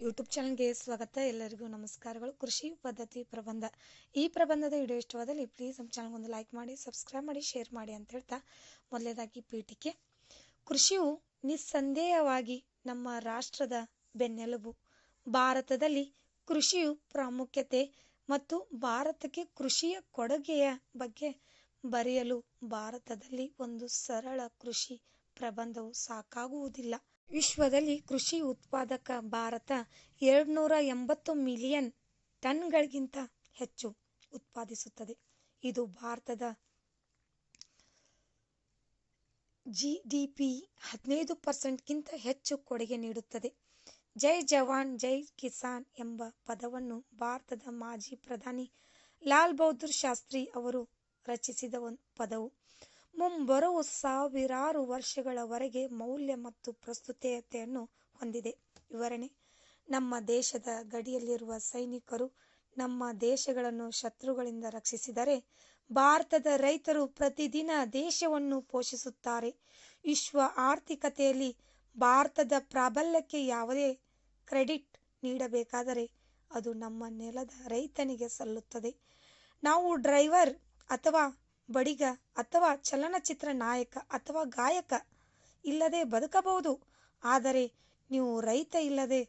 YouTube ಚಾನಲ್ಗೆ ಸ್ವಾಗತ. ಎಲ್ಲರಿಗೂ ನಮಸ್ಕಾರಗಳು. ಕೃಷಿ ಪದ್ಧತಿ ಪ್ರಬಂಧ. ಈ ಪ್ರಬಂಧದ ವಿಡಿಯೋ ಇಷ್ಟವಾದಲ್ಲಿ ಪ್ಲೀಸ್ ನಮ್ಮ ಚಾನಲ್ಗೆ ಒಂದು ಲೈಕ್ ಮಾಡಿ ಸಬ್ಸ್ಕ್ರೈಬ್ ಮಾಡಿ ಶೇರ್ ಮಾಡಿ ಅಂತ ಹೇಳ್ತಾ ಮೊದಲೇದಾಗಿ ಪೀಠಿಕೆ ಕೃಷಿಯು ನಿಸ್ಸಂದೇಹವಾಗಿ ನಮ್ಮ ರಾಷ್ಟ್ರದ ಬೆನ್ನೆಲುಬು. ಭಾರತದಲ್ಲಿ ಕೃಷಿಯು ಪ್ರಾಮುಖ್ಯತೆ ಮತ್ತು ಭಾರತಕ್ಕೆ ಕೃಷಿಯ ಕೊಡುಗೆಯ ಬಗ್ಗೆ ಬರೆಯಲು ಭಾರತದಲ್ಲಿ ಒಂದು ಸರಳ ಕೃಷಿ ಪ್ರಬಂಧವು ಸಾಕಾಗುವುದಿಲ್ಲ. ವಿಶ್ವದಲ್ಲಿ ಕೃಷಿ ಉತ್ಪಾದಕ ಭಾರತ ಎರಡ್ನೂರ ಎಂಬತ್ತು ಮಿಲಿಯನ್ ಟನ್ಗಳಿಗಿಂತ ಹೆಚ್ಚು ಉತ್ಪಾದಿಸುತ್ತದೆ. ಇದು ಭಾರತದ ಜಿ ಡಿ ಪಿ ಹದಿನೈದು ಪರ್ಸೆಂಟ್ಗಿಂತ ಹೆಚ್ಚು ಕೊಡುಗೆ ನೀಡುತ್ತದೆ. ಜೈ ಜವಾನ್, ಜೈ ಕಿಸಾನ್ ಎಂಬ ಪದವನ್ನು ಭಾರತದ ಮಾಜಿ ಪ್ರಧಾನಿ ಲಾಲ್ ಬಹದ್ದೂರ್ ಶಾಸ್ತ್ರಿ ಅವರು ರಚಿಸಿದ ಒಂದು ಪದವು. ಮುಂಬರುವ ಸಾವಿರಾರು ವರ್ಷಗಳವರೆಗೆ ಮೌಲ್ಯ ಮತ್ತು ಪ್ರಸ್ತುತತೆಯನ್ನು ಹೊಂದಿದೆ. ವಿವರಣೆ, ನಮ್ಮ ದೇಶದ ಗಡಿಯಲ್ಲಿರುವ ಸೈನಿಕರು ನಮ್ಮ ದೇಶಗಳನ್ನು ಶತ್ರುಗಳಿಂದ ರಕ್ಷಿಸಿದರೆ ಭಾರತದ ರೈತರು ಪ್ರತಿದಿನ ದೇಶವನ್ನು ಪೋಷಿಸುತ್ತಾರೆ. ವಿಶ್ವ ಆರ್ಥಿಕತೆಯಲ್ಲಿ ಭಾರತದ ಪ್ರಾಬಲ್ಯಕ್ಕೆ ಯಾವುದೇ ಕ್ರೆಡಿಟ್ ನೀಡಬೇಕಾದರೆ ಅದು ನಮ್ಮ ನೆಲದ ರೈತನಿಗೆ ಸಲ್ಲುತ್ತದೆ. ನಾವು ಡ್ರೈವರ್ ಅಥವಾ ಬಡಿಗ ಅಥವಾ ಚಲನಚಿತ್ರ ನಾಯಕ ಅಥವಾ ಗಾಯಕ ಇಲ್ಲದೆ ಬದುಕಬಹುದು. ಆದರೆ ನೀವು ರೈತ ಇಲ್ಲದೆ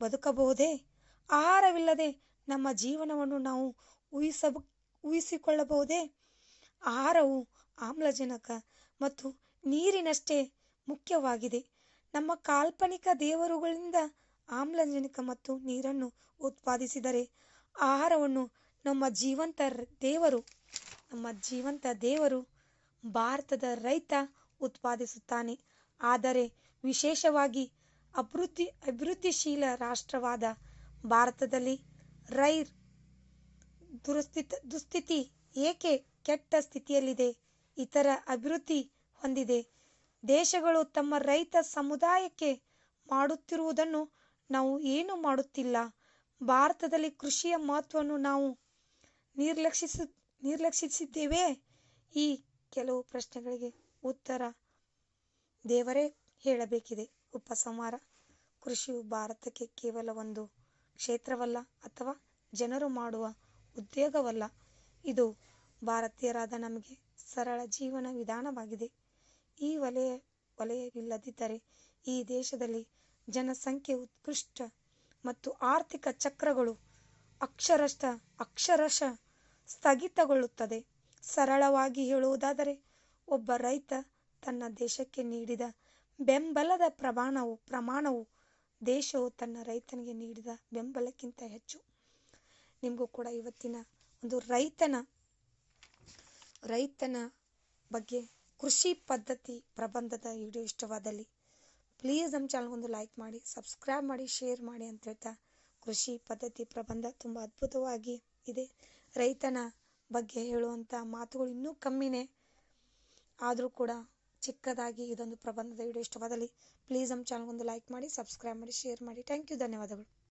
ಬದುಕಬಹುದೇ? ಆಹಾರವಿಲ್ಲದೆ ನಮ್ಮ ಜೀವನವನ್ನು ನಾವು ಊಹಿಸ ಊಹಿಸಿಕೊಳ್ಳಬಹುದೇ? ಆಹಾರವು ಆಮ್ಲಜನಕ ಮತ್ತು ನೀರಿನಷ್ಟೇ ಮುಖ್ಯವಾಗಿದೆ. ನಮ್ಮ ಕಾಲ್ಪನಿಕ ದೇವರುಗಳಿಂದ ಆಮ್ಲಜನಕ ಮತ್ತು ನೀರನ್ನು ಉತ್ಪಾದಿಸಿದರೆ ಆಹಾರವನ್ನು ನಮ್ಮ ಜೀವಂತ ದೇವರು ನಮ್ಮ ಜೀವಂತ ದೇವರು ಭಾರತದ ರೈತ ಉತ್ಪಾದಿಸುತ್ತಾನೆ. ಆದರೆ ವಿಶೇಷವಾಗಿ ಅಭಿವೃದ್ಧಿ, ಅಭಿವೃದ್ಧಿಶೀಲ ರಾಷ್ಟ್ರವಾದ ಭಾರತದಲ್ಲಿ ರೈರ್ ದುರಸ್ಥಿತ, ದುಸ್ಥಿತಿ ಏಕೆ ಕೆಟ್ಟ ಸ್ಥಿತಿಯಲ್ಲಿದೆ? ಇತರ ಅಭಿವೃದ್ಧಿ ಹೊಂದಿದೆ. ದೇಶಗಳು ತಮ್ಮ ರೈತ ಸಮುದಾಯಕ್ಕೆ ಮಾಡುತ್ತಿರುವುದನ್ನು ನಾವು ಏನು ಮಾಡುತ್ತಿಲ್ಲ? ಭಾರತದಲ್ಲಿ ಕೃಷಿಯ ಮಹತ್ವವನ್ನು ನಾವು ನಿರ್ಲಕ್ಷಿಸ ನಿರ್ಲಕ್ಷಿಸಿದ್ದೇವೆ? ಈ ಕೆಲವು ಪ್ರಶ್ನೆಗಳಿಗೆ ಉತ್ತರ ದೇವರೇ ಹೇಳಬೇಕಿದೆ. ಉಪಸಂಹಾರ ಕೃಷಿಯು ಭಾರತಕ್ಕೆ ಕೇವಲ ಒಂದು ಕ್ಷೇತ್ರವಲ್ಲ ಅಥವಾ ಜನರು ಮಾಡುವ ಉದ್ಯೋಗವಲ್ಲ. ಇದು ಭಾರತೀಯರಾದ ನಮಗೆ ಸರಳ ಜೀವನ ವಿಧಾನವಾಗಿದೆ. ಈ ವಲಯ ವಲಯವಿಲ್ಲದಿದ್ದರೆ ಈ ದೇಶದಲ್ಲಿ ಜನಸಂಖ್ಯೆ ಉತ್ಕೃಷ್ಟ ಮತ್ತು ಆರ್ಥಿಕ ಚಕ್ರಗಳು ಅಕ್ಷರಸ್ಥ ಅಕ್ಷರಶಃ ಸ್ಥಗಿತಗೊಳ್ಳುತ್ತದೆ. ಸರಳವಾಗಿ ಹೇಳುವುದಾದರೆ, ಒಬ್ಬ ರೈತ ತನ್ನ ದೇಶಕ್ಕೆ ನೀಡಿದ ಬೆಂಬಲದ ಪ್ರಮಾಣವು ಪ್ರಮಾಣವು ದೇಶವು ತನ್ನ ರೈತನಿಗೆ ನೀಡಿದ ಬೆಂಬಲಕ್ಕಿಂತ ಹೆಚ್ಚು. ನಿಮಗೂ ಕೂಡ ಇವತ್ತಿನ ಒಂದು ರೈತನ ರೈತನ ಬಗ್ಗೆ ಕೃಷಿ ಪದ್ಧತಿ ಪ್ರಬಂಧದ ವಿಡಿಯೋ ಇಷ್ಟವಾದಲ್ಲಿ, ಪ್ಲೀಸ್ ನಮ್ಮ ಚಾನಲ್ಗೊಂದು ಲೈಕ್ ಮಾಡಿ, ಸಬ್ಸ್ಕ್ರೈಬ್ ಮಾಡಿ, ಶೇರ್ ಮಾಡಿ ಅಂತ ಹೇಳ್ತಾ ಕೃಷಿ ಪದ್ಧತಿ ಪ್ರಬಂಧ ತುಂಬ ಅದ್ಭುತವಾಗಿ ಇದೆ. ರೈತನ ಬಗ್ಗೆ ಹೇಳುವಂಥ ಮಾತುಗಳು ಇನ್ನೂ ಕಮ್ಮಿನೇ. ಆದರೂ ಕೂಡ ಚಿಕ್ಕದಾಗಿ ಇದೊಂದು ಪ್ರಬಂಧದ ವಿಡಿಯೋ ಇಷ್ಟವಾದಲ್ಲಿ ಪ್ಲೀಸ್ ನಮ್ಮ ಚಾನಲ್ಗೊಂದು ಲೈಕ್ ಮಾಡಿ ಸಬ್ಸ್ಕ್ರೈಬ್ ಮಾಡಿ ಶೇರ್ ಮಾಡಿ. ಥ್ಯಾಂಕ್ ಯು ಧನ್ಯವಾದಗಳು.